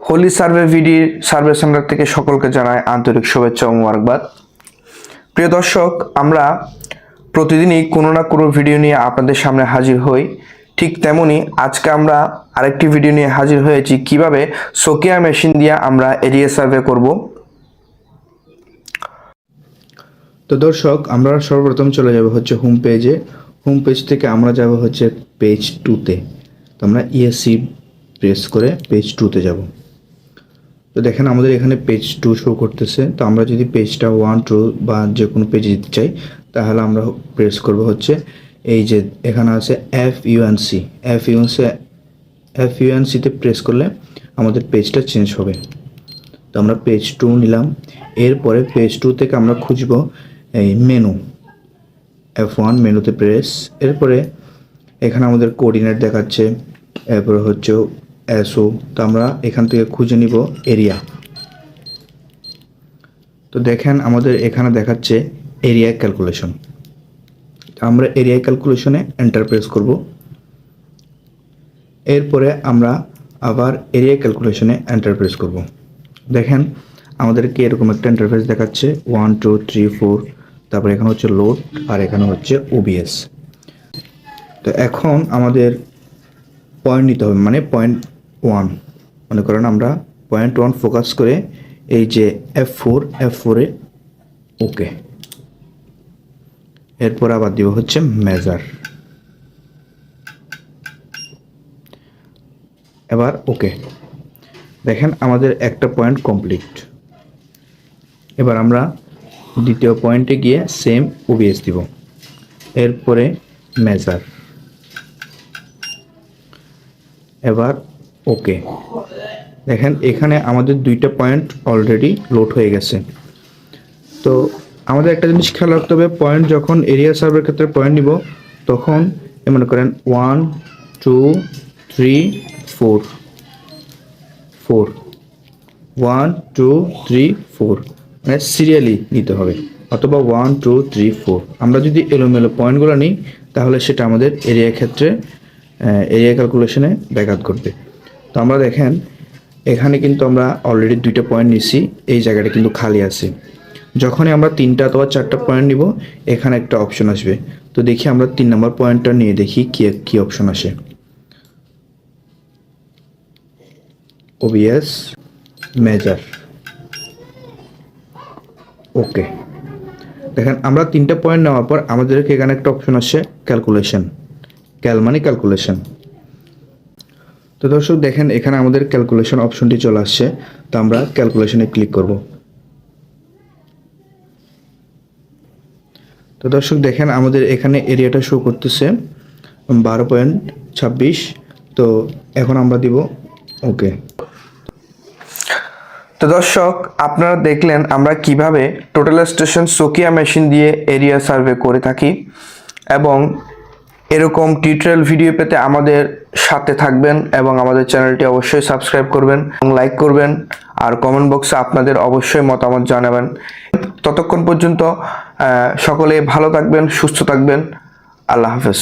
Holi survey ভিডির survey centre থেকে সকলকে জানাই আন্তরিক শুভেচ্ছা ও মুবারকবাদ। প্রিয় দর্শক, আমরা প্রতিদিনই কোনো না কোনো ভিডিও নিয়ে আপনাদের সামনে হাজির হই। ঠিক তেমনি আজকে আমরা আরেকটি ভিডিও নিয়ে হাজির হয়েছি, কীভাবে সোকিয়া মেশিন দিয়ে আমরা এরিয়া সার্ভে করব। তো দর্শক, আমরা সর্বপ্রথম চলে যাব হচ্ছে হোম পেজে হোম পেজ থেকে আমরা যাব হচ্ছে পেজ টুতে আমরা ইএসসি প্রেস করে পেজ টুতে যাব। তো দেখেন আমাদের এখানে পেজ টু শো করতেছে। তো আমরা যদি পেজটা ওয়ান টু বা যে কোনো পেজে দিতে চাই, তাহলে আমরা প্রেস করব হচ্ছে এই যে এখানে আছে F UNC F UNC F ইউএনসিতে press করলে আমাদের পেজটা চেঞ্জ হবে। তো আমরা পেজ টু নিলাম। এরপরে পেজ টু থেকে আমরা খুঁজব এই মেনু এফ ওয়ান মেনুতে প্রেস এরপরে এখানে আমাদের কোঅর্ডিনেট দেখাচ্ছে। এরপরে হচ্ছে এসও তো আমরা এখান থেকে খুঁজে নিব এরিয়া। তো দেখেন আমাদের এখানে দেখাচ্ছে এরিয়া ক্যালকুলেশন। আমরা এরিয়া ক্যালকুলেশনে এন্টার প্রেস করব। এরপরে আমরা আবার এরিয়া ক্যালকুলেশনে এন্টার প্রেস করব। দেখেন আমাদেরকে এরকম একটা ইন্টারফেস দেখাচ্ছে। ওয়ান টু থ্রি ফোর তারপরে এখানে হচ্ছে লোড আর এখানে হচ্ছে ওবিএস তো এখন আমাদের পয়েন্ট নিতে হবে মানে পয়েন্ট ওয়ান মনে করেন আমরা পয়েন্ট ওয়ান ফোকাস করে এই যে এফ ফোর এফ ফোরে ওকে এরপর আবার দিব হচ্ছে মেজার এবার ওকে দেখেন আমাদের একটা পয়েন্ট কমপ্লিট এবার আমরা দ্বিতীয় পয়েন্টে গিয়ে সেম ওবিএস দিব। এরপরে মেজার এবার ওকে দেখেন, এখানে আমাদের দুইটা পয়েন্ট অলরেডি লোড হয়ে গেছে। তো আমাদের একটা জিনিস খেয়াল রাখতে হবে পয়েন্ট যখন এরিয়া সার্ভের ক্ষেত্রে পয়েন্ট নিব, তখন মনে করেন one two three four four one two three four মানে সিরিয়ালি নিতে হবে, অথবা ওয়ান টু থ্রি ফোর আমরা যদি এলোমেলো পয়েন্টগুলো নিই, তাহলে সেটা আমাদের এরিয়া ক্ষেত্রে এরিয়া ক্যালকুলেশনে ব্যাঘাত করবে তো আমরা দেখেন, এখানে কিন্তু আমরা অলরেডি দুইটা পয়েন্ট নিছি, এই জায়গাটা কিন্তু খালি আছে। যখনই আমরা তিনটা অথবা চারটা পয়েন্ট নিব, এখানে একটা অপশন আসবে। তো দেখি আমরা তিন নম্বর পয়েন্টটা নিয়ে দেখি কি কি অপশন আসে। ওবিএস মেজার ওকে দেখেন, আমরা তিনটা পয়েন্ট নেওয়ার পর আমাদেরকে এখানে একটা অপশন আসছে ক্যালকুলেশন ক্যাল মানে ক্যালকুলেশন তো দর্শক, দেখেন এখানে আমাদের ক্যালকুলেশন অপশনটি চলে আসছে। তো আমরা ক্যালকুলেশনে ক্লিক করব। তো দর্শক, দেখেন আমাদের এখানে এরিয়াটা শো করতেছে বারো পয়েন্ট ছাব্বিশ। তো এখন আমরা দিব ওকে তো দর্শক, আপনারা দেখলেন আমরা কীভাবে টোটাল স্টেশন সোকিয়া মেশিন দিয়ে এরিয়া সার্ভে করে থাকি এবং এরকম টিউটোরিয়াল ভিডিও পেতে আমাদের সাথে থাকবেন এবং আমাদের চ্যানেলটি অবশ্যই সাবস্ক্রাইব করবেন, এবং লাইক করবেন, আর কমেন্ট বক্সে আপনাদের অবশ্যই মতামত জানাবেন। ততক্ষণ পর্যন্ত সকলে ভালো থাকবেন, সুস্থ থাকবেন। আল্লাহ হাফেজ।